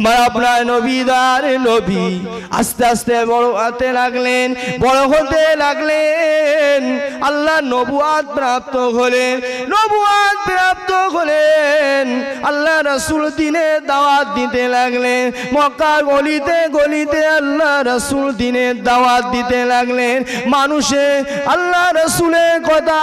আমার আপনার নবীদার নবী আস্তে আস্তে বড় হতে লাগলেন, বড় হতে লাগলেন। আল্লাহ নবুয়াদ প্রাপ্ত হলেন। নবুয়াদ প্রাপ্ত হলেন। আল্লাহ রসুল দিনে দাওয়াত দিতে লাগলেন। মক্কা গলিতে গলিতে আল্লাহ রসুল দিনে দাওয়াত দিতে লাগলেন। মানুষে, আল্লাহ রসুলের কথা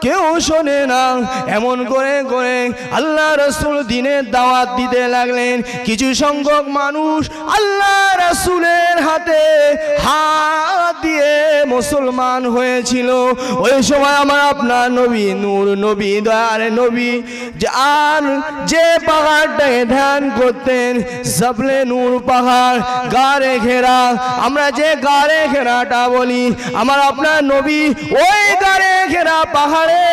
কেউ শোনে না। এমন করে করে আল্লাহ রসুল দিনের দাওয়াত দিতে লাগলেন। কিছু সংখ্যক মানুষ আল্লাহ রসুলের হাতে হাত দিয়ে মুসলমান হয়েছিল। ওই সময় আমার আপনার নবী নূর, নবী দয়ার নবী আর যে পাহাড়টাকে ধ্যান করতেন, জবলে নূর পাহাড় গাড়ে ঘেরা। আমরা যে গাড়ে ঘেরাটা বলি, আমার আপনার নবী ওই গাড়ে ঘেরা পাহাড়ে।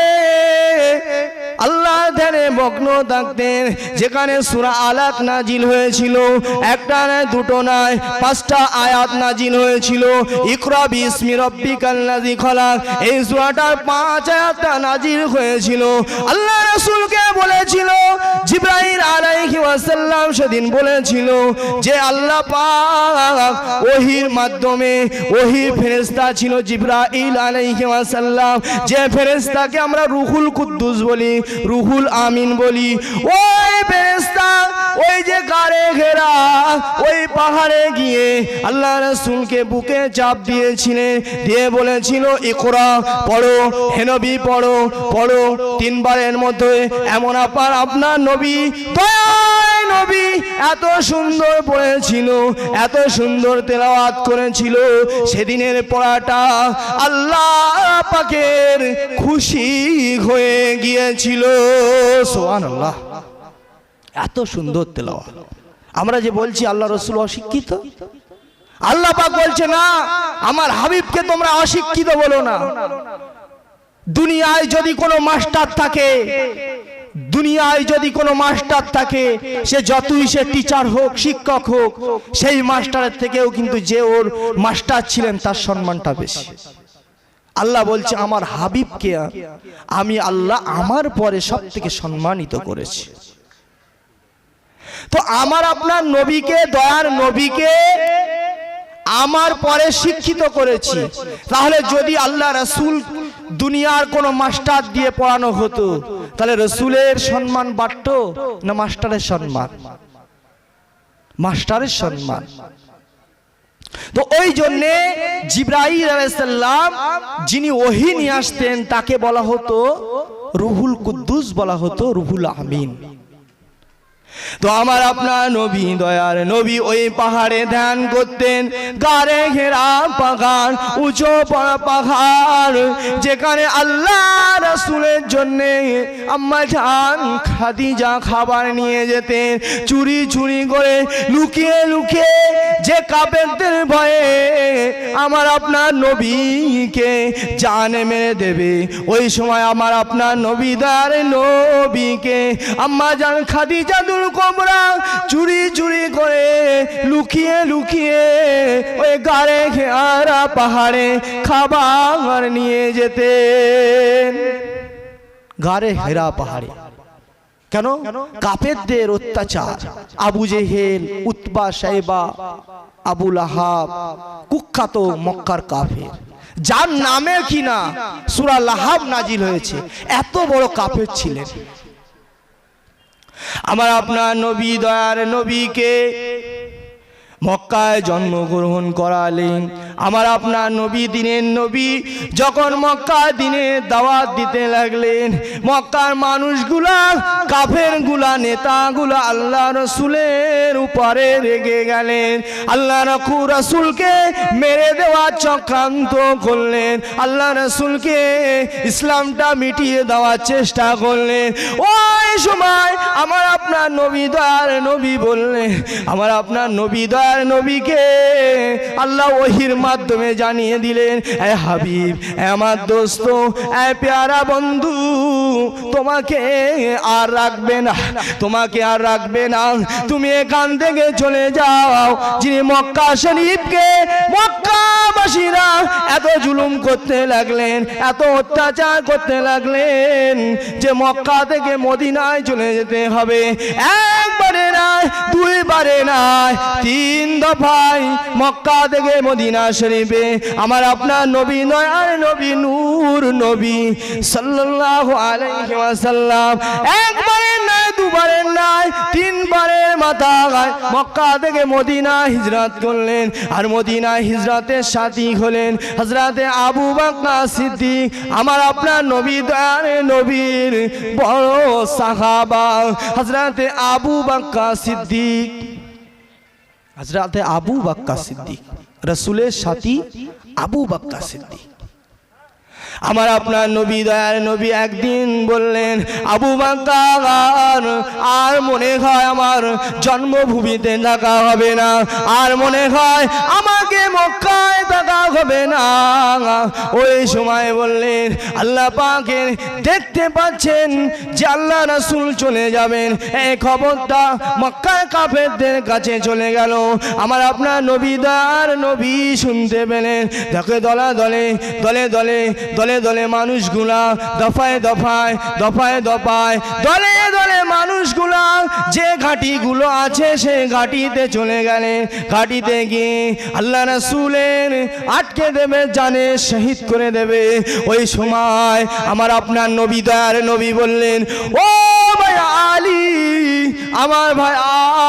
আল্লাহ ধ্যানে মগ্ন থাকতেন, যেখানে সুরা আলাত নাজিল হয়েছিল। একটা নয়, দুটো নয়, পাঁচটা আয়াত নাজিল হয়েছিল। ইকরা বিসমি রব্বিকাল লাযী খলাক। এই সূরাটার পাঁচ আয়াতটা নাজিল হয়েছিল। আল্লাহ রাসূলকে বলেছিল, জিব্রাইল আলাইহি ওয়াসাল্লাম সেদিন বলেছিল যে, আল্লাহ পাক ওহির মাধ্যমে ওহির ফেরেশতা ছিল জিব্রাইল আলাইহি ওয়াসাল্লাম। যে ফেরেশতাকে আমরা রুহুল কুদ্দুস বলি রুহুল আমিন বলি, ওই বেস্তা ওই যে গাড়ে ঘেরা, ওই পাহাড়ে গিয়ে আল্লাহ রসুলকে বুকে চাপ দিয়েছিলেন দিয়ে বলেছিল, ইকরা, পড়ো হেনবি পড়ো পড়ো, তিনবারের মধ্যে এমন আপার আপনার নবী দয়ায় নবী এত সুন্দর পড়েছিল, এত সুন্দর তেলাওয়াত করেছিল, সেদিনের পড়াটা আল্লাহ পাকের খুশি হয়ে গিয়েছিল। সোহান আল্লাহ এত সুন্দর তেলাওয়াত। আমরা যে বলছি আল্লাহ রসুল অশিক্ষিত, আল্লাহ পাক বলছে, না, আমার হাবিবকে তোমরা অশিক্ষিত বলো না। দুনিয়ায় যদি কোনো মাস্টার থাকে দুনিয়ায় যদি কোনো মাস্টার থাকে, সে যতই সে টিচার হোক, শিক্ষক হোক, সেই মাস্টারের থেকেও কিন্তু যে ওর মাস্টার ছিলেন, তার সম্মানটা বেশি। আল্লাহ বলছে, আমার হাবিবকে আমি আল্লাহ আমার পরে সব থেকে সম্মানিত করেছি। তো আমার আপনার নবীকে, দয়ার নবীকে আমার পরে শিক্ষিত করেছি। তাহলে যদি আল্লাহ রসুল দুনিয়ার কোনো মাস্টার দিয়ে পড়ানো হতো। তাহলে রসুলের সম্মান বাড়ত না মাস্টারের সম্মান? মাস্টারের সম্মান। তো ওই জন্যে জিব্রাহিম আলাইসাল্লাম যিনি ওহি নিয়ে আসতেন, তাকে বলা হতো রুহুল কুদ্দুস, বলা হতো রুহুল আমিন। তো আমার আপনার নবী, দয়ার নবী ওই পাহাড়ে ধ্যান করতেন। গাড়ে ঘেরা পাহাড় উঁচু পাহাড়, যেখানে আল্লাহ রাসুলের জন্যে আম্মা জান খাদিজা খাবার নিয়ে যেতেন। চুরি চুরি করে লুকিয়ে লুকিয়ে যে কাপেরদের ভয়ে আমার আপনার নবীকে জানে মেরে দেবে। ওই সময় আমার আপনার নবীদার নবীকে আম্মা জান খাদিজা দুল কোমরা চুরি চুরি করে লুকিয়ে লুকিয়ে ওই গাড়ে ঘেরা পাহাড়ে খাবার নিয়ে যেতেন। গাড়ে হেরা পাহাড়ে। কেন? কাপেরদের অত্যাচার। আবু জেহেল, উতবা সাহেবা আবুল আহাব কুখ্যাত মক্কার কাফের। যার নামে কিনা সুরা লাহাব নাজিল হয়েছে। এত বড় কাফের ছিলেন। আমার আপনার নবী দয়ার নবীকে মক্কায় জন্মগ্রহণ করালেন। আমার আপনার নবী, দিনের নবী, যখন মক্কা দিনে দাওয়াত দিতে লাগলেন, মক্কার মানুষগুলা কাফেরগুলা নেতাগুলা আল্লাহ রসুলের উপরে রেগে গেলেন। আল্লাহ রকু রসুলকে মেরে দেওয়ার চক্রান্ত করলেন। আল্লাহ রসুলকে ইসলামটা মিটিয়ে দেওয়ার চেষ্টা করলেন। ওই সময় আমার আপনার নবী দয়ার নবী বললেন, আমার আপনার নবী দয়ার নবীকে আল্লাহ ওহির মাধ্যমে জানিয়ে দিলেন, এ হাবিব আমার দোস্ত, এ পেয়ারা বন্ধু, তোমাকে আর রাখবে না, তোমাকে আর রাখবে না। তুমি এখান থেকে চলে যাও, যিনি মক্কা শরীফকে মক্কাবাসীরা এত জুলুম করতে লাগলেন, এত অত্যাচার করতে লাগলেন যে মক্কা থেকে মদিনায় চলে যেতে হবে। না দুইবারে বারে নাই, তিন দফায় মক্কা থেকে মদিনা শরীফে। আমার আপনার নবী নয় নবী, নূর নবী সাল্লাহ আলাইহি ওয়াসাল্লাম। একবারের নয় দুবারের নয় তিনবারের গায়। মক্কা থেকে মদিনা হিজরত করলেন আর মদিনা হিজরতের সাথী হলেন হজরতে আবু বাক্কা সিদ্দিক। আমার আপনার নবী দয়ার নবীর বড় সাহাবা হজরতে আবু বাক্কা সিদ্দিক। হজরতে আবু বাক্কা সিদ্দিক, রসুলের সাথী আবু বাক্কা সিদ্দিক। আমার আপনার নবী দয়ার নবী একদিন বললেন, আবু বাকার আর মনে হয় আমার জন্মভূমিতে থাকা হবে না। আর মনে হয় আমাকে মক্কায় থাকা হবে না। ওই সময় বললেন, আল্লাহ পাকে দেখতে পাচ্ছেন যে আল্লাহ রাসূল চলে যাবেন। এই খবরটা মক্কার কাফেরদের কাছে চলে গেল। আমার আপনার নবী দয়ার নবী শুনতে পেলেন। দেখে দলা দলে দলে দলে দলে দলে মানুষগুলা দফায় দফায় দফায় দফায়, দলে দলে মানুষগুলা যে ঘাটিগুলো আছে সে ঘাটিতে চলে গেলেন। ঘাটিতে গিয়ে আল্লাহ রাসূলের আটকে দেবে, জানে, শহীদ করে দেবে। ওই সময় আমার আপনার নবী দয়ার নবী বললেন, ও ভাই আলী, আমার ভাই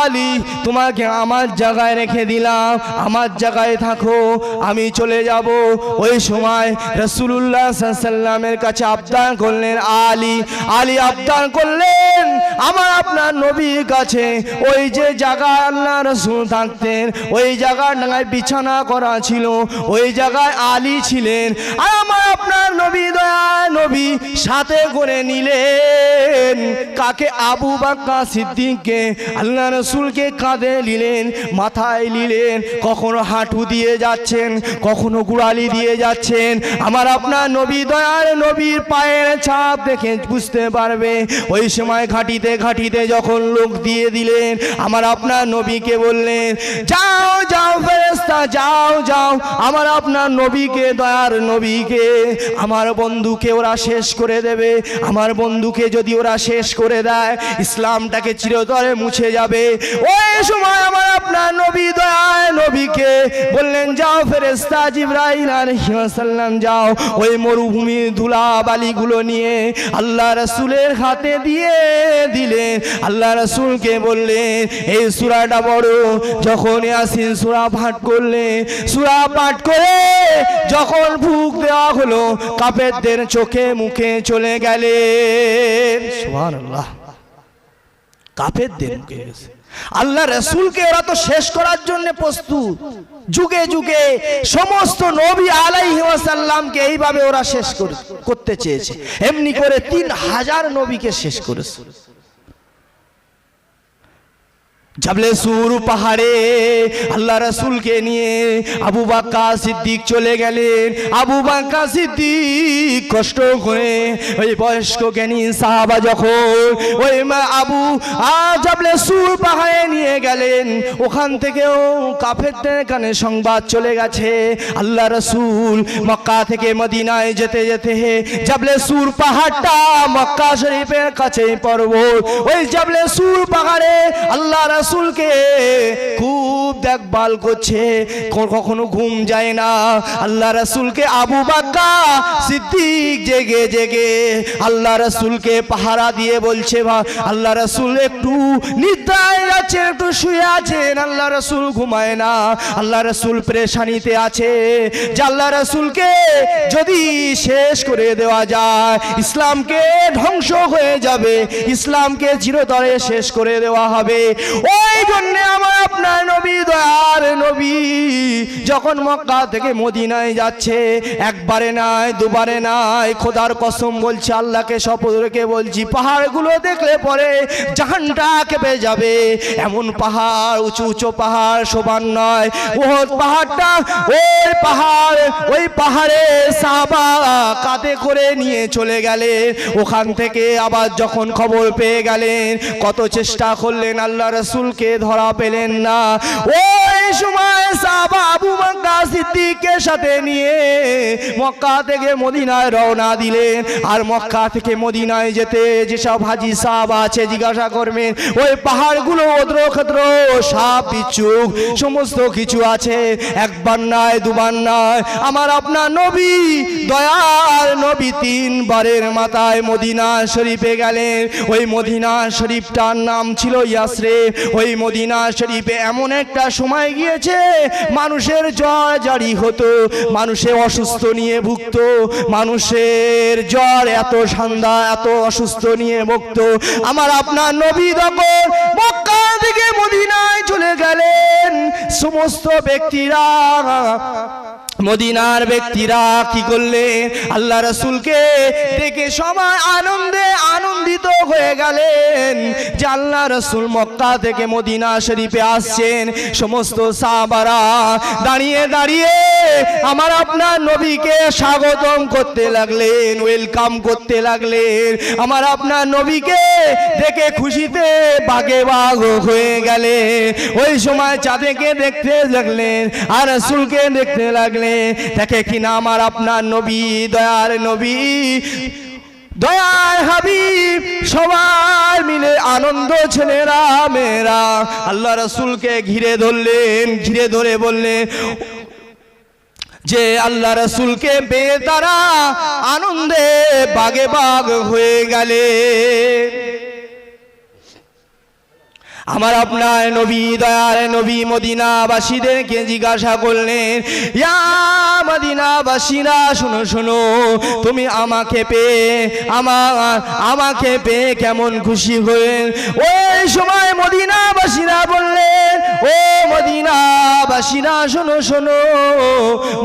আলী, তোমাকে আমার জায়গায় রেখে দিলাম, আমার জায়গায় থাকো, আমি চলে যাব। ওই সময় রসুল্লাহ সাল্লামের কাছে আবদান করলেন আলী। আলী আবদান করলেন আমার আপনার নবীর কাছে, ওই যে জায়গায় আল্লাহ রসুল থাকতেন, ওই জায়গার ডাঙায় বিছানা করা ছিল, ওই জায়গায় আলী ছিলেন। আর আমার আপনার নবী দয়া নবী সাথে করে নিলেন। কাকে? আবু বাক্কা সিদ্দিককে। আল্লাহ রসুলকে কাঁধে নিলেন, মাথায় নিলেন। কখনো হাঁটু দিয়ে যাচ্ছেন, কখনো গুড়ালি দিয়ে যাচ্ছেন। আমার আপনার নবী দয়ার নবীর পায়ের ছাপ দেখে বুঝতে পারবে, ওই সময় ঘাটিতে ঘাটিতে যখন লোক দিয়ে দিলেন, আমার আপনার নবীকে বললেন, যাও যাও ফেরেস্তা যাও যাও, আমার আপনার নবীকে, দয়ার নবীকে, আমার বন্ধুকে ওরা শেষ করে দেবে, আমার বন্ধুকে যদি ওরা শেষ করে দেয়, ইসলামটাকে চিরতরে মুছে যাবে। ওই সময় আমার আপনার নবী দয়ায় নবীকে বললেন, যাও ফেরেস্তা জিব্রাইল আলাইহিসসালাম যাও। ওই মরুভূমির ধুলা বালিগুলো নিয়ে আল্লাহ রাসূলের হাতে দিয়ে দিলেন। আল্লাহ রাসূলকে বললেন, এই সূরাটা বড় যখন ইয়াসিন সূরা পাঠ করলে সূরা পাঠ করে যখন ফুক দেওয়া হলো, কাফেরদের চোখে মুখে চলে গেলেন। সুবহানাল্লাহ। কাফেরদের মুখে গেছে। আল্লাহ রসুলকে ওরা তো শেষ করার জন্য প্রস্তুত। যুগে যুগে সমস্ত নবী আলাইহি ওয়াসাল্লামকে এইভাবে ওরা শেষ করে- করতে চেয়েছে। এমনি করে তিন হাজার নবীকে শেষ করেছে। জাবলে সুর পাহাড়ে আল্লাহ রসুলকে নিয়ে আবু বাক্কা সিদ্দিক চলে গেলেন। আবু বাক্কা সিদ্দিক কষ্ট করে ওই বয়স্ক জ্ঞানী সাহাবা যখন ওই মা- আবু জাবলে সুর পাহাড়ে নিয়ে গেলেন, ওখান থেকেও কাফেরদের কানে সংবাদ চলে গেছে, আল্লাহ রসুল মক্কা থেকে মদিনায় যেতে যেতে জাবলে সুর পাহাড়টা মক্কা শরীফের কাছে পর্বত। ওই জাবলে সুর পাহাড়ে আল্লাহ রাসূলকে খুব দেখভাল করছে। কখনো ঘুম যায় না। আল্লাহ রাসূলকে আবু বাক্কা সিদ্দিক জেগে জেগে আল্লাহ রাসূলকে পাহারা দিয়ে বলছে ভা আল্লাহ রাসূল একটু নিদ্রায় যাচ্ছে একটু শুয়ে আছেন। আল্লাহ রাসূল ঘুমায় না। আল্লাহ রাসূল প্রেশানিতে আছে। যে আল্লাহ রাসূলকে যদি শেষ করে দেওয়া যায়, ইসলামকে ধ্বংস হয়ে যাবে। ইসলামকে চিরতরে শেষ করে দেওয়া হবে। ওই জন্য আমার আপনার নবী, দয়ার নবী, যখন মক্কা থেকে মদিনায় যাচ্ছে, একবারে নাই, দুবারে নাই, খোদার কসম বলছে, আল্লাহকে শপথ রেখে বলছি, পাহাড়গুলো দেখলে পরে জাহানটা কেঁপে যাবে। এমন পাহাড়, উঁচু উঁচু পাহাড়, সমান নয়। ও পাহাড়টা ওই পাহাড়, ওই পাহাড়ে সাবা কাঁধে করে নিয়ে চলে গেলে ওখান থেকে আবার যখন খবর পেয়ে গেলেন, কত চেষ্টা করলেন আল্লাহ রসুলকে ধরা পেলেন না। ওই সময় সাহাবা আবু মক্কা সিদ্দিকের সাথে নিয়ে মক্কা থেকে মদিনায় রওনা দিলেন। আর মক্কা থেকে মদিনায় যেতে যেসব হাজি সাহাব আছে, জিজ্ঞাসা করবেন, ওই পাহাড়গুলো ওদ্র ক্ষেত্র সাপ বিচ্ছুক সমস্ত কিছু আছে? একবার নয় দুবার নয় আমার আপনার নবী, দয়াল নবী তিনবারের মাথায় মদিনা শরীফে গেলেন। ওই মদিনা শরীফটার নাম ছিল ইয়াসরে। ওই মদিনা শরীফে এমন একটা সময় গিয়েছে, মানুষের জ্বর জারি হতো, মানুষে অসুস্থ নিয়ে ভুগত, মানুষের জ্বর এত ঠান্ডা, এত অসুস্থ নিয়ে ভুগত। আমার আপনার নবী তখন মক্কা থেকে মদিনায় চলে গেলেন, সমস্ত ব্যক্তিরা মদিনার ব্যক্তিরা কি করলে? আল্লাহ রসুলকে দেখে সবাই আনন্দে আনন্দিত হয়ে গেলেন। যে আল্লাহ রসুল মক্কা থেকে মদিনা শরীফে আসছেন। সমস্ত সাহাবারা দাঁড়িয়ে দাঁড়িয়ে আমার আপনার নবীকে স্বাগতম করতে লাগলেন, ওয়েলকাম করতে লাগলেন। আমার আপনার নবীকে দেখে খুশিতে বাগে বাগ হয়ে গেলে ওই সময় চাঁদেকে দেখতে লাগলেন আর রসুলকে দেখতে লাগলেন। দেখে কিনা আমার আপনার নবী, দয়ার নবী? দয়ার হাবিব, সবাই মিলে আনন্দ, ছেলেরা, মেয়েরা, আল্লাহ রসুলকে ঘিরে ধরলেন, ঘিরে ধরে বললেন, যে আল্লাহ রসুলকে পেয়ে তারা আনন্দে বাগে বাগ হয়ে গেলে। আমার আপনার নবী, দয়ার নবী মদিনাবাসীদেরকে জিজ্ঞাসা করলেন, ইয়া মদিনাবাসীরা শোনো শোনো, তুমি আমাকে পেয়ে আমার, আমাকে পেয়ে কেমন খুশি হলেন ওই সময় মদিনাবাসীরা বললেন ও মদিনাবাসীরা, শোনো শোনো,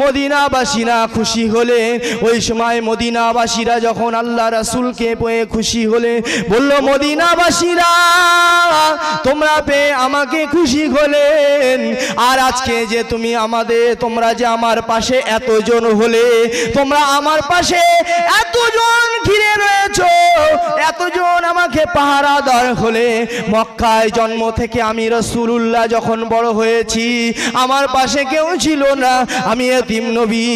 মদিনাবাসীরা খুশি হলেন ওই সময় মদিনাবাসীরা যখন আল্লাহ রাসূলকে পেয়ে খুশি হলে, বলল, মদিনাবাসীরা, তোমরা পেয়ে আমাকে খুশি হলেন। আর আজকে যে তুমি আমাদের, তোমরা যে আমার পাশে এতজন হলে তোমরা আমার পাশে এতজন ঘিরে রয়েছো, এতজন আমাকে পাহারাদার হলে। মক্কায় জন্ম থেকে আমি রসুলুল্লাহ যখন বড় হয়েছি, আমার পাশে কেউ ছিল না। আমি এতিম নবী।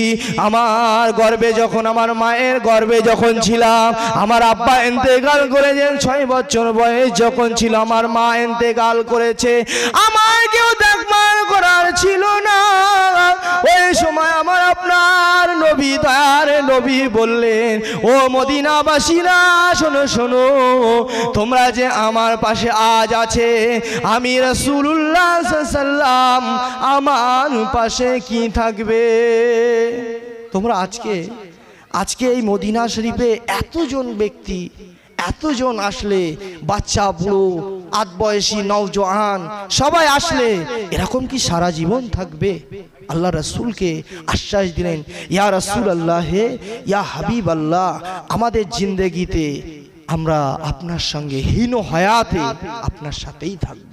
আমার গর্বে যখন, আমার মায়ের গর্বে যখন ছিলাম, আমার আব্বা এন্তেকাল করেছেন ছয় বছর বয়স যখন ছিল, আমার মা এন্তেকাল করেছে। আমার কেউ দেখভাল করার ছিল না। ওই সময় আমার আপনার নবী তার নবী বললেন, ও মদিনাবাসীরা, শোনো শোনো, তোমরা যে আমার পাশে আজ আছে, আমি রসুল্লাহ আমার পাশে কি থাকবে? তোমরা আজকে আজকে এই মদিনা শরীফে এতজন ব্যক্তি, এতজন আসলে বাচ্চা, বুড়ো আট বয়সী নওজোয়ান সবাই আসলে, এরকম কি সারা জীবন থাকবে? আল্লাহ রসুলকে আশ্বাস দিলেন, ইয়া রসুল আল্লাহ হে ইয়া হাবিব আল্লাহ আমাদের জিন্দেগিতে আমরা আপনার সঙ্গে হীন হয়াতে আপনার সাথেই থাকব।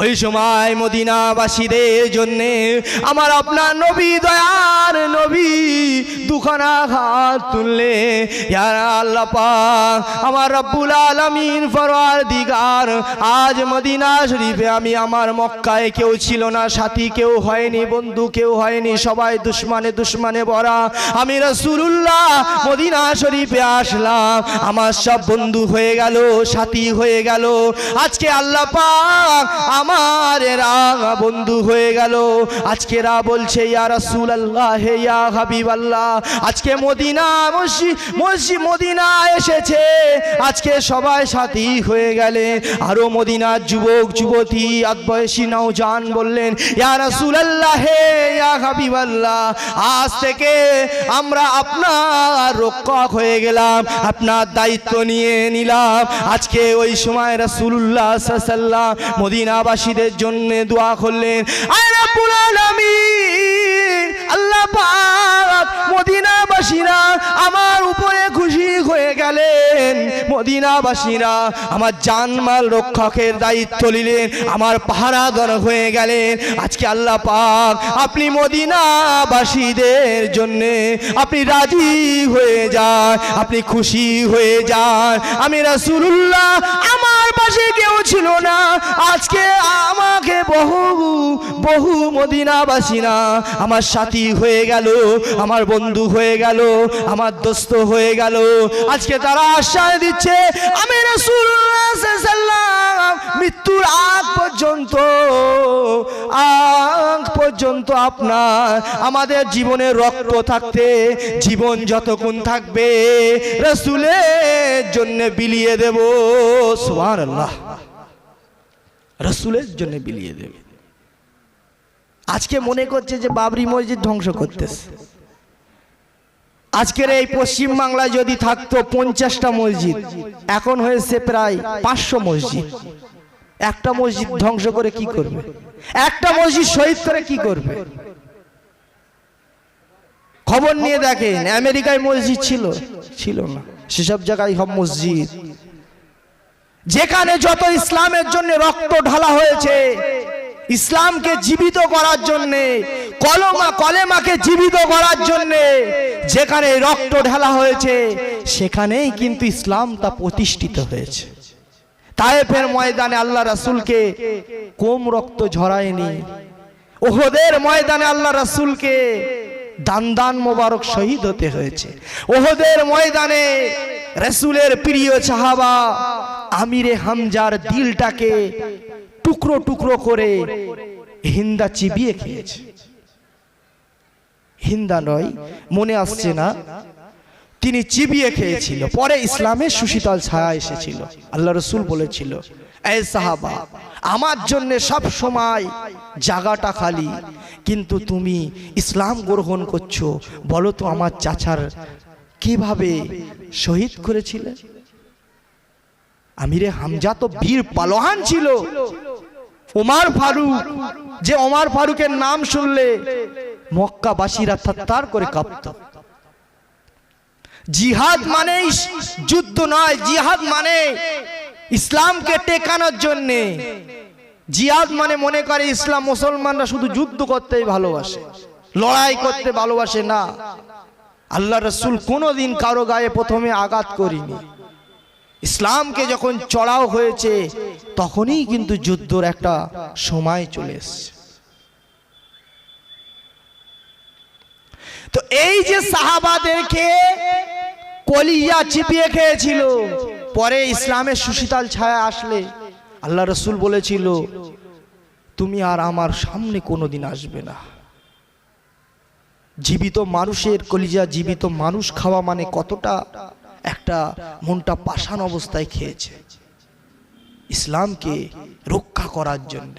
ওই সময় মদিনাবাসীদের জন্য আমার আপনার নবী, দয়ার নবী দুখানা হাত তুললে, ইয়ার আল্লাহ আমার রব্বুল আলামিন ফরওয়ার দিগার আজ মদিনা শরীফে আমি আমার মক্কায় কেউ ছিল না, সাথী কেউ হয়নি, বন্ধু কেউ হয়নি, সবাই দুশ্মনে দুশ্মনে ভরা। আমি রসুল্লাহ মদিনা শরীফে আসলাম, আমার সব বন্ধু হয়ে গেল, সাথী হয়ে গেল। আজকে আল্লাহ পাক আমার এরা বন্ধু হয়ে গেল। আজকে রা বলছে, ইয়া রাসূল আল্লাহ হে ইয়া হাবিব আল্লাহ আজকে মদিনা মসজি মসজি মদিনা এসেছে। আজকে সবাই সাথী হয়ে গেলে। আরও মদিনার যুবক, যুবতী আদ বয়সী নওজান বললেন, ইয়া রাসূল আল্লাহ হে ইয়া হাবিব আল্লাহ আজ থেকে আমরা আপনার রক্ষক হয়ে গেলাম, আপনার দায়িত্ব নিয়ে নিলাম। আজকে ওই সময় রাসূলুল্লাহ সাল্লাল্লাহ মদিনাবাসীদের জন্য দোয়া করলেন আল্লাহ পাক মদিনাবাসীরা আমার উপরে খুশি হয়ে গেলেন। মদিনাবাসীরা আমার জানমাল রক্ষকের দায়িত্ব নিলেন, আমার পাহারাদার হয়ে গেলেন। আজকে আল্লাহ পাক আপনি মদিনাবাসীদের জন্য আপনি রাজি হয়ে যান আপনি খুশি হয়ে যান আমি রাসূলুল্লাহ, আমার পাশে কেউ ছিল না। আজকে আমাকে বহু বহু মদিনাবাসীনা আমার সাথী হয়ে গেল, আমার বন্ধু হয়ে গেল, আমার দোস্ত হয়ে গেল। আজকে তারা আশ্বাস দিচ্ছে, আমি মৃত্যুর আগ পর্যন্ত আগ পর্যন্ত আপনার, আমাদের জীবনে রক্ত থাকতে, জীবন যতক্ষণ থাকবে, রসুলের জন্য বিলিয়ে দেব। সুবহানাল্লাহ। রসুলের জন্য বিলিয়ে দেবে। আজকে মনে করছে যে বাবরি মসজিদ ধ্বংস করতেছে। আজকের এই পশ্চিম বাংলায় যদি থাকতো পঞ্চাশটা মসজিদ, এখন হয়েছে প্রায় পাঁচশো মসজিদ। একটা মসজিদ ধ্বংস করে কি করবে? একটা মসজিদ শহীদ করে কি করবে? খবর নিয়ে দেখেন, আমেরিকায় মসজিদ ছিল? ছিল না। সেসব জায়গায় সব মসজিদ। যেখানে যত ইসলামের জন্য রক্ত ঢালা হয়েছে ইসলামকে জীবিত করার জন্য, কলমা, কলেমাকে জীবিত করার জন্য যেখানে রক্ত ঢালা হয়েছে, সেখানেই কিন্তু ইসলামটা প্রতিষ্ঠিত হয়েছে। তায়েফের ময়দানে আল্লাহ রাসূলকে কম রক্ত ঝরায়নি, ওহদের ময়দানে আল্লাহ রাসূলকে দান দান মোবারক শহীদ হতে হয়েছে। ওহদের ময়দানে রসুলের প্রিয় সাহাবা আমিরে হামজার দিলটাকে টুকরো টুকরো করে হিন্দা চিবিয়ে খেয়েছে। হিন্দা নয়, মনে আসছে না, তিনি চিবিয়ে খেয়েছিল। পরে ইসলামের সুশীতল ছায়া এসেছিল। আল্লাহ রসুল বলেছিল, এই সাহাবা, আমার জন্য সব সময় জায়গাটা খালি। কিন্তু তুমি ইসলাম গ্রহণ করছ, বলো তো আমার চাচার কীভাবে শহীদ করেছিলে? আমিরে হামজা তো বীর পালোহান ছিল। ওমার ফারুক, যে ওমার ফারুকের নাম শুনলে মক্কাবাসীরা থাত্তার করে কাঁপত। জিহাদ মানে যুদ্ধ নয়, জিহাদ মানে ইসলামকে টেকানোর জন্য। জিহাদ মানে মনে করে ইসলাম মুসলমানরা শুধু যুদ্ধ করতেই ভালোবাসে, লড়াই করতে ভালোবাসে না। আল্লাহ রসুল কোনোদিন কারও গায়ে প্রথমে আঘাত করিনি। ইসলামকে যখন চড়াও হয়েছে, তখনই কিন্তু যুদ্ধর একটা সময় চলে এসছে। তো এই যে সাহাবাদেরকে কলিয়া চিপিয়ে খেয়েছিল, পরে ইসলামের সুশীতাল ছায়া আসলে, আল্লাহ রসুল বলেছিল, তুমি আর আমার সামনে কোনোদিন আসবে না। জীবিত মানুষের কলিজা জীবিত মানুষ খাওয়া মানে কতটা একটা মনটা পাষাণ অবস্থায় খেয়েছে। ইসলামকে রক্ষা করার জন্য।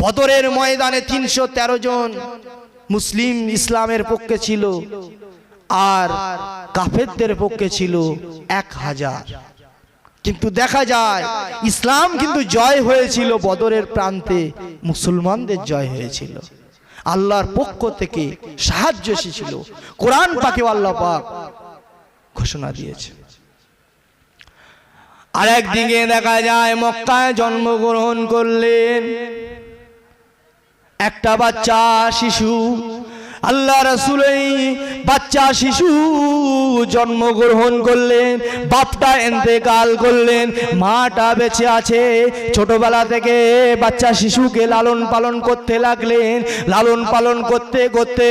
বদরের ময়দানে তিনশো তেরো জন মুসলিম ইসলামের পক্ষে ছিল আর কাফেরদের পক্ষে ছিল এক হাজার। কিন্তু দেখা যায়, ইসলাম কিন্তু জয় হয়েছিল বদরের প্রান্তে, মুসলমানদের জয় হয়েছিল। আল্লাহর পক্ষ থেকে সাহায্য এসেছিল। কোরআন পাকে আল্লাহ পাক ঘোষণা দিয়েছে। আর একদিকে দেখা যায়, মক্কায় জন্মগ্রহণ করলেন একটা বাচ্চা, শিশু। আল্লাহ রসুল এই বাচ্চা শিশু জন্মগ্রহণ করলেন, বাপটা এতেকাল করলেন, মাটা বেঁচে আছে। ছোটবেলা থেকে বাচ্চা শিশুকে লালন পালন করতে লাগলেন, লালন পালন করতে করতে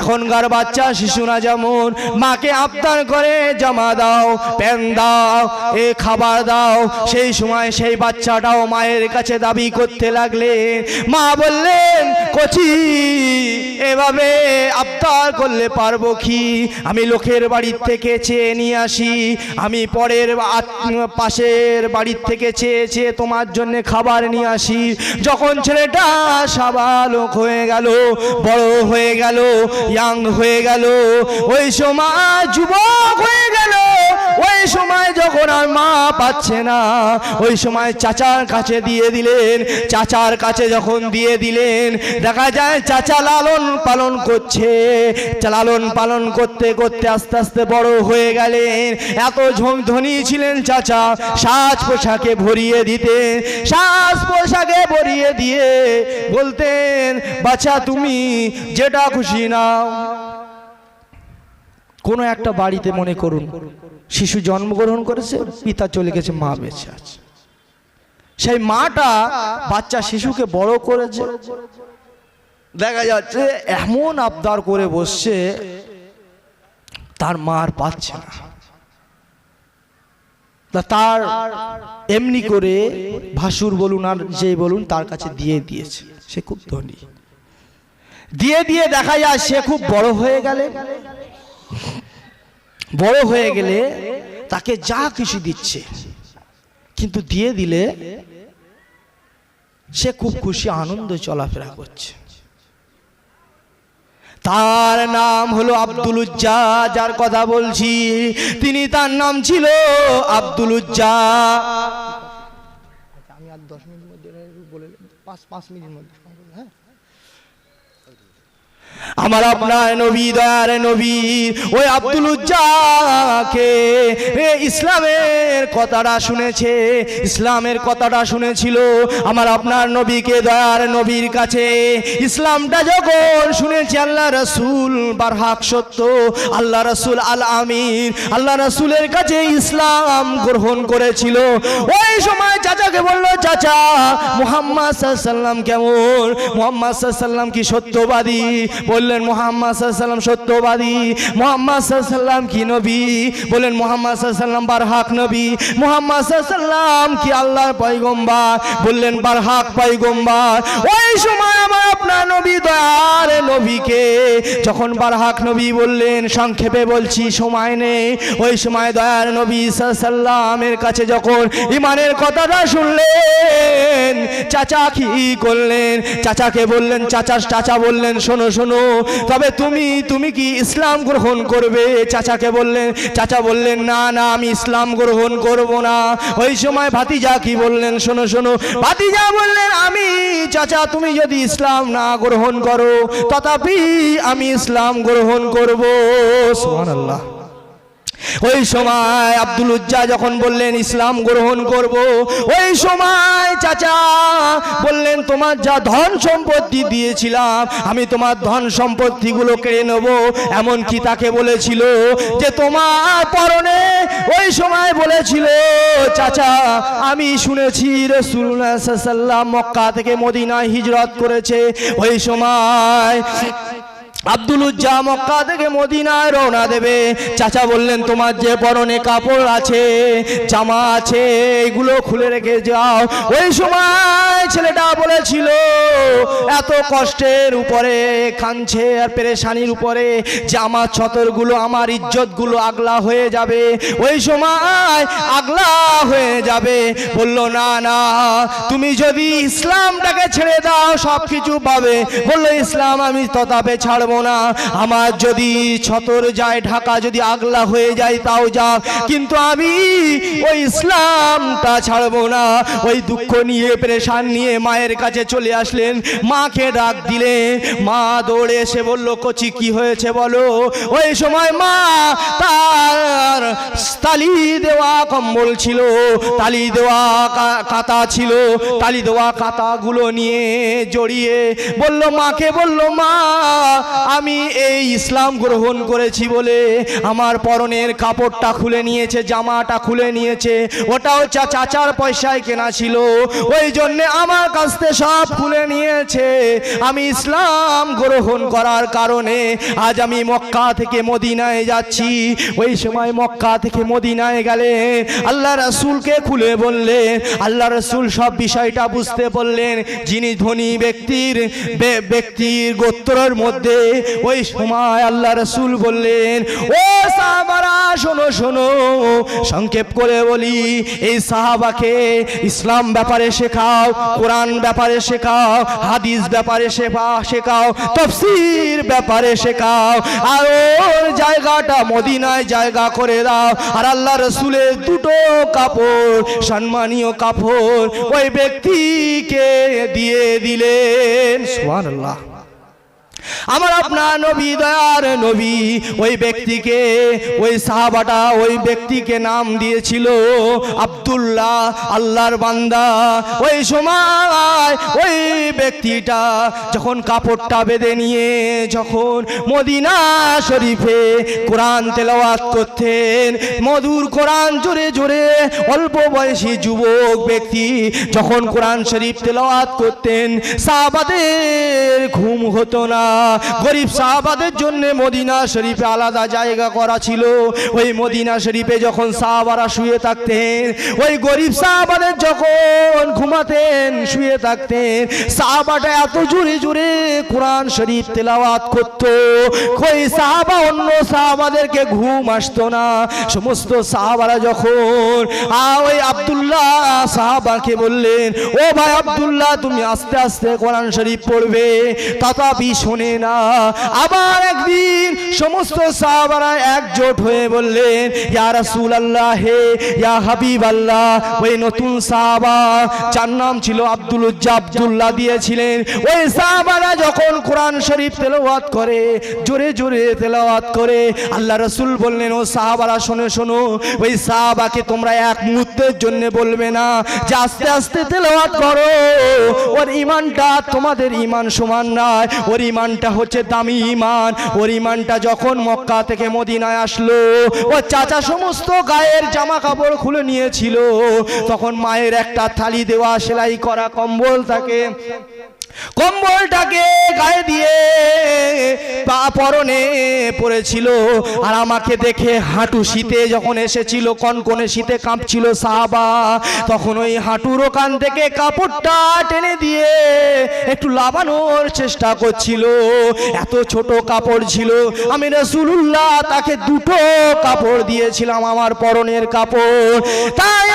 এখনকার বাচ্চা শিশুরা যেমন, মাকে আবদার করে জামা দাও, প্যান দাও, এ খাবার দাও। সেই সময় সেই বাচ্চাটাও মায়ের কাছে দাবি করতে লাগলেন। মা বললেন, কচি, এভাবে আবদার করলে পারব কি আমি লোকের বাড়ির থেকে চেয়ে নিয়ে আসি। আমি পরের পাশের বাড়ির থেকে চেয়ে চেয়ে তোমার জন্য খাবার নিয়ে আসি। যখন ছেলেটা সাবালক হয়ে গেল বড় হয়ে গেল ইয়াং হয়ে গেল ওই সময় যুবক হয়ে গেল। ওই সময় যখন আর মা পাচ্ছে না, ওই সময় চাচার কাছে দিয়ে দিলেন, চাচার কাছে যখন দিয়ে দিলেন, দেখা যায় চাচা লালন পালন করছে। লালন পালন করতে করতে আস্তে আস্তে বড় হয়ে গেলেন। এত ধনী ছিলেন চাচা, সাজ পোশাকে ভরিয়ে দিতেন, সাজ পোশাকে ভরিয়ে দিয়ে বলতেন বাচ্চা তুমি যেটা খুশি নাও। কোনো একটা বাড়িতে মনে করুন শিশু জন্মগ্রহণ করেছে, পিতা চলে গেছে মা বেঁচে আছে। সেই মাটা বাচ্চা শিশুকে বড় করেছে। দেখা যাচ্ছে এমন আবদার করে বসছে, তার মার পাচ্ছে না। তার এমনি করে ভাসুর বলুন আর যে বলুন, তার কাছে দিয়ে দিয়েছে। সে খুব ধনী। দিয়ে দিয়ে দেখা যায় সে খুব বড় হয়ে গেলে। বড় হয়ে গেলে তাকে যা কিছু দিচ্ছে। কিন্তু দিয়ে দিলে সে খুব খুশি আনন্দ চলাফেরা করছে। তার নাম হলো আব্দুল উজ্জা, যার কথা বলছি। তিনি তার নাম ছিল আব্দুল উজ্জা। আমি আর দশ মিনিটের মধ্যে পাঁচ পাঁচ মধ্যে। আমার আপনার নবী দয়ার নবী ওই আব্দুল উজ্জাকে এ ইসলামের কথাটা শুনেছে, ইসলামের কথাটা শুনেছিল আমার আপনার নবীকে দয়ার নবীর কাছে। ইসলামটা যখন শুনেছে, আল্লাহ রসুল, বারহাক সত্য, আল্লাহ রসুল আল আমির আল্লাহ রসুলের কাছে ইসলাম গ্রহণ করেছিল। ওই সময় চাচাকে বলল, চাচা, মোহাম্মদ সাল্লাম কেমন? মোহাম্মদ সাল্লাম কি সত্যবাদী? বললেন, মোহাম্মদ সাল্লাম সত্যবাদী। মোহাম্মদ সাল্লাম কি নবী? বললেন, মোহাম্মদ সাল্লাম বারহাক নবী মোহাম্মদ সাল্লাম কি আল্লাহর পয়গম্বার? বললেন বার হাক পয়গম্বার। ওই সময় আমার আপনার নবী দয়ার নবীকে, যখন বার হাক নবী বললেন, সংক্ষেপে বলছি, সময় নেই। ওই সময় দয়ার নবী সাল্লামের কাছে যখন ইমানের কথাটা শুনলেন চাচা কি করলেন? চাচাকে বললেন, চাচার চাচা বললেন, শোনো শোনো, তবে তুমি তুমি কি ইসলাম গ্রহণ করবে? চাচাকে বললেন, চাচা বললেন, না না, আমি ইসলাম গ্রহণ করব না। ওই সময় ভাতিজা কি বললেন, শোনো শোনো, ভাতিজা বললেন, আমি, চাচা, তুমি যদি ইসলাম না গ্রহণ করো, তথাপি আমি ইসলাম গ্রহণ করব। সুবহানাল্লাহ। ওই সময় আব্দুল উজ্জা যখন বললেন, ইসলাম গ্রহণ করব, ওই সময় চাচা বললেন, তোমার যা ধন সম্পত্তি দিয়েছিলাম, আমি তোমার ধন সম্পত্তিগুলো কেড়ে নেব। এমন কি তাকে বলেছিল যে, তোমার পরনে ওই সময় বলেছিল, চাচা, আমি শুনেছি রসুল্লাহ মক্কা থেকে মদিনায় হিজরত করেছে। ওই সময় আব্দুল উজ্জা মক্কা থেকে মদিনায় রওনা দেবে। চাচা বললেন, তোমার যে পরনে কাপড় আছে, জামা আছে, এগুলো খুলে রেখে যাও। ওই সময় ছেলেটা বলেছিল, এত কষ্টের উপরে, খানছে আর পেরেশানির উপরে, জামা ছতরগুলো আমার ইজ্জতগুলো আগলা হয়ে যাবে। ওই সময় আগলা হয়ে যাবে। বলল, না না, তুমি যদি ইসলামটাকে ছেড়ে দাও সব কিছু পাবে। বলল, ইসলাম আমি ততাপে ছাড়বো না। আমার যদি ছতর যায়, ঢাকা যদি আগলা হয়ে যায়, তাও যা। কিন্তু আমি ওই ইসলামটা ছাড়বো না। ওই দুঃখ নিয়ে, প্রেশান নিয়ে মায়ের কাছে চলে আসলেন। মাকে ডাক দিলে মা দৌড়ে এসে বলল, কচি, কি হয়েছে বলো? ওই সময় মা তার তালি দেওয়া কম্বল ছিল, তালি দেওয়া কাতা ছিল, তালি দেওয়া কাতাগুলো নিয়ে জড়িয়ে বলল, মাকে বলল, মা, আমি এই ইসলাম গ্রহণ করেছি বলে আমার পরনের কাপড়টা খুলে নিয়েছে, জামাটা খুলে নিয়েছে, ওটাও চাচার পয়সায় কেনা ছিল, ওই জন্যে আমার কাছ থেকে সব খুলে নিয়েছে। আমি ইসলাম গ্রহণ করার কারণে আজ আমি মক্কা থেকে মদিনায় যাচ্ছি। ওই সময় মক্কা থেকে মদিনায় গেলে আল্লাহ রাসূলকে খুলে বললেন, আল্লাহ রাসূল সব বিষয়টা বুঝতে বললেন। যিনি ধনী ব্যক্তির ব্যক্তির গোত্রের মধ্যে, ওই সময় আল্লাহ রসুল বললেন, ও সাহাবারা, শোনো শোনো। সংক্ষেপ করে বলি, এই সাহাবাকে ইসলাম ব্যাপারে শেখাও, কোরআন ব্যাপারে শেখাও, হাদিস ব্যাপারে শেখা- শেখাও, তফসির ব্যাপারে শেখাও, আর ওর জায়গাটা মদিনায় জায়গা করে দাও। আর আল্লাহ রসুলের দুটো কাপড় সম্মানীয় কাপড় ওই ব্যক্তিকে দিয়ে দিলেন। সুবহানাল্লাহ। আমার আপনার নবী, দয়ার নবী, ওই ব্যক্তিকে, ওই সাহাবাটা ওই ব্যক্তিকে নাম দিয়েছিল আব্দুল্লাহ, আল্লাহর বান্দা। ওই সময় ওই ব্যক্তিটা যখন কাপড়টা বেঁধে নিয়ে যখন মদিনা শরীফে কোরআন তেলাওয়াত করতেন, মধুর কোরআন জোরে জোরে অল্প বয়সী যুবক ব্যক্তি যখন কোরআন শরীফ তেলাওয়াত করতেন, সাহাবাদের ঘুম হতো না। গরিব সাহাবাদের জন্য মদিনা শরীফে আলাদা জায়গা করা ছিল। ওই মদিনা শরীফে যখন সাহাবারা শুয়ে থাকতেন, ওই গরিব সাহাবাদের যখন ঘুমাতেন, শুয়ে থাকতেন, সাহাবাটা এত জোরে জোরে কোরআন শরীফ তেলাওয়াত করত। ওই সাহাবা অন্য সাহাবাদেরকে ঘুম আসতো না। সমস্ত সাহাবারা যখন ওই আব্দুল্লাহ সাহাবাকে বললেন, ও ভাই আব্দুল্লাহ, তুমি আস্তে আস্তে কোরআন শরীফ পড়বে তথাপি শোনে না। আবার একদিন সমস্ত সাহাবারা একজোট হয়ে বললেন, ইয়া রাসূল আল্লাহ হে ইয়া হাবিব আল্লাহ ওই নতুন সাহাবা, যার নাম ছিল আব্দুল আব্দুল্লাহ দিয়েছিলেন। ওই সাহাবারা যখন কোরআন শরীফ তেলাওয়াত করে, জোরে জোরে তেলাওয়াত করে, আল্লাহ রসুল বললেন, ও সাহাবারা, শোনো শোনো, ওই সাহাবাকে তোমরা এক মুহূর্তের জন্য বলবে না, যে আস্তে আস্তে তেলাওয়াত করো। ওর ইমানটা তোমাদের ইমান সমান নয় ওর ইমানটা হচ্ছে দামি ইমান। ওর ইমানটা যখন মক্কা থেকে মদিনায় আসলো, ও চাচা সমস্ত গায়ের জামা কাপড় খুলে নিয়েছিল। তখন মায়ের একটা থালি দেওয়া, সেলাই করা, কম্বল থাকে। কম্বলটাকে গায়ে দিয়ে পা পরনে পড়েছিল। আর আমাকে দেখে হাঁটু শীতে যখন এসেছিল, কনকনে শীতে কাঁপছিল সাহাবা। তখন ওই হাঁটুর ওখান থেকে কাপড়টা টেনে দিয়ে একটু লাভানোর চেষ্টা করছিল। এত ছোট কাপড় ছিল। আমি রসুল্লাহ তাকে দুটো কাপড় দিয়েছিলাম আমার পরনের কাপড়। তাই